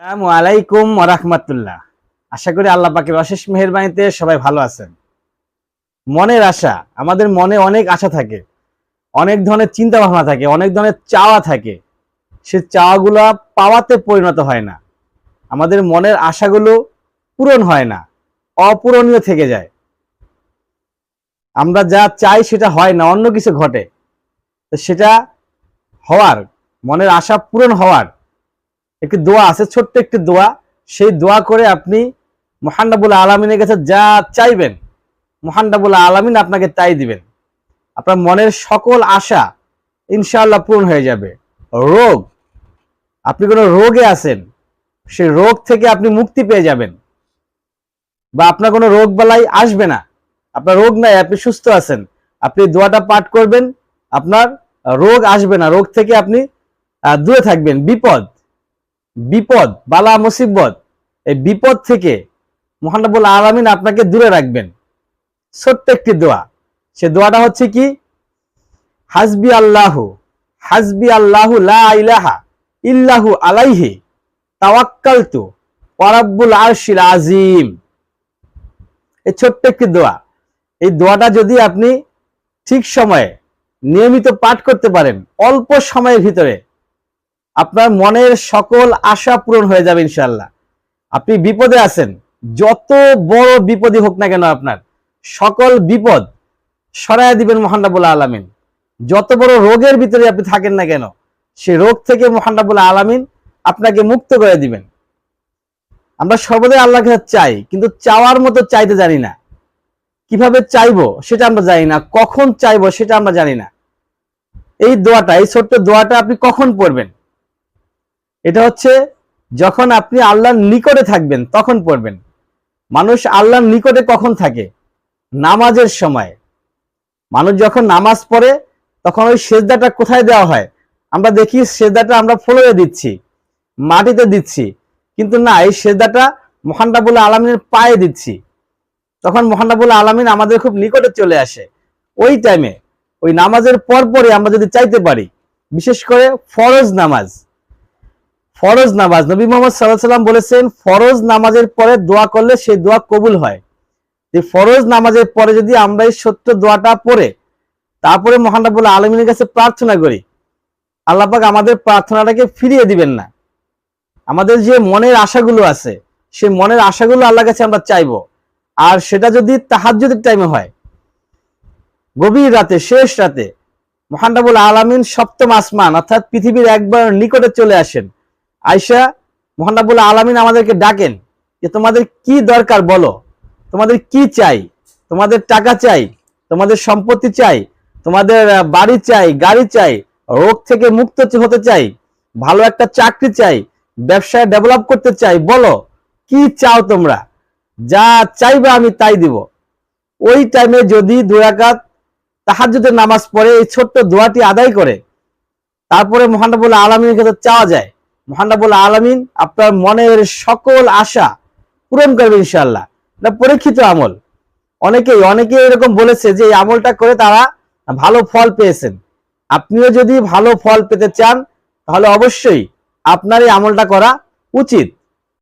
আসসালামু আলাইকুম রাহমাতুল্লাহ। আশা করি আল্লাহ পাকের অশেষ মেহেরবানিতে সবাই ভালো আছেন। মনের আশা, আমাদের মনে অনেক আশা থাকে, অনেক ধরনের চিন্তা ভাবনা থাকে, অনেক ধরনের চাওয়া থাকে। সে চাওয়াগুলো পাওয়াতে পরিণত হয় না। আমাদের মনের আশাগুলো পূরণ হয় না, অপূরণীয় থেকে যায়। আমরা যা চাই সেটা হয় না, অন্য কিছু ঘটে। তো সেটা হওয়ার, মনের আশা পূরণ হওয়ার একটি দোয়া আছে, ছোট্ট একটি দোয়া। সেই দোয়া করে আপনি মহান্নাবুল আলমিনের কাছে যা চাইবেন মহান্নাবুল আলমিন আপনাকে তাই দিবেন। আপনার মনের সকল আশা ইনশাআল্লাহ পূরণ হয়ে যাবে। রোগ, আপনি কোনো রোগে আছেন, সেই রোগ থেকে আপনি মুক্তি পেয়ে যাবেন। বা আপনার কোনো রোগ বালাই আসবে না, আপনার রোগ নাই, আপনি সুস্থ আছেন, আপনি দোয়াটা পাঠ করবেন, আপনার রোগ আসবে না, রোগ থেকে আপনি দূরে থাকবেন, বিপদ। বিপদ, বালা মুসিবত, এই বিপদ থেকে মহানবুল আলমিন আপনাকে দূরে রাখবেন। ছোট্ট একটি দোয়া। সে দোয়াটা হচ্ছে কি? হাসবি আল্লাহু হাসবি আল্লাহু লা ইলাহা ইল্লাহু আলাইহি, তাওয়াক্কালতু ওয়ারাব্বুল আরশিল আজিম এই ছোট্ট একটি দোয়া। এই দোয়াটা যদি আপনি ঠিক সময়ে নিয়মিত পাঠ করতে পারেন, অল্প সময়ের ভিতরে আপনার মনের সকল আশা পূরণ হয়ে যাবে ইনশাল্লাহ আপনি বিপদে আছেন। যত বড় বিপদই হোক না কেন আপনার, সকল বিপদ সরাই দিবেন মহান্নাবুল আলামিন। যত বড় রোগের ভিতরে আপনি থাকেন না কেন সে রোগ থেকে মহান্নাবুল আলামিন আপনাকে মুক্ত করে দিবেন। আমরা সর্বদাই আল্লাহর কাছে চাই, কিন্তু চাওয়ার মতো চাইতে জানি না। কীভাবে চাইব সেটা আমরা জানি না, কখন চাইব সেটা আমরা জানি না। এই দোয়াটা, এই ছোট্ট দোয়াটা আপনি কখন পড়বেন? এটা হচ্ছে যখন আপনি আল্লাহর নিকটে থাকবেন, তখন পড়বেন। মানুষ আল্লাহর নিকটে কখন থাকে? নামাজের সময়। মানুষ যখন নামাজ পড়ে, তখন ওই সেজদাটা কোথায় দেওয়া হয়? আমরা দেখি সেজদাটা আমরা ফ্লোরে দিচ্ছি, মাটিতে দিচ্ছি। কিন্তু না, এই সেজদাটা মহান্ডাবুল আলমিনের পায়ে দিচ্ছি। তখন মহান্ডাবুল আলমিন আমাদের খুব নিকটে চলে আসে। ওই টাইমে ওই নামাজের পর পরে আমরা যদি চাইতে পারি, বিশেষ করে ফরজ নামাজ। ফরজ নামাজ। নবী মোহাম্মদ সাল্লাহ সাল্লাম বলেছেন, ফরজ নামাজের পরে দোয়া করলে সেই দোয়া কবুল হয়। যে ফরজ নামাজের পরে যদি আমরা এই সত্য দোয়াটা পড়ে, তারপরে মহানবুল আলমিনের কাছে প্রার্থনা করি আল্লাপাক আমাদের প্রার্থনাটাকে ফিরিয়ে দিবেন না। আমাদের যে মনের আশাগুলো আছে সেই মনের আশাগুলো আল্লাহর কাছে আমরা চাইব। আর সেটা যদি তাহাজ্জুদের টাইমে হয়, গভীর রাতে, শেষ রাতে মহানবুল আলমিন সপ্তম আসমান, অর্থাৎ পৃথিবীর একবার নিকটে চলে আসেন আয়সা মোহান্নাবুল আলমিন আমাদেরকে ডাকেন যে তোমাদের কি দরকার বলো? তোমাদের কি চাই? তোমাদের টাকা চাই? তোমাদের সম্পত্তি চাই? তোমাদের বাড়ি চাই? গাড়ি চাই? রোগ থেকে মুক্ত হতে চাই? ভালো একটা চাকরি চাই? ব্যবসায় ডেভেলপ করতে চাই? বলো, কি চাও তোমরা? যা চাইবে আমি তাই দিব। ওই টাইমে যদি দুরাকাত তাহাজ্জুদের নামাজ পড়ে, এই ছোট্ট দোয়াটি আদায় করে, তারপরে মহানবুল আলমীর কাছে চাওয়া যায় মহানবুল আলমিন আপনার মনের সকল আশা পূরণ করবে ইনশাল্লাহ এটা পরীক্ষিত আমল। অনেকেই অনেকে এরকম বলেছে যে এই আমলটা করে তারা ভালো ফল পেয়েছেন। আপনিও যদি ভালো ফল পেতে চান, তাহলে অবশ্যই আপনার এই আমলটা করা উচিত।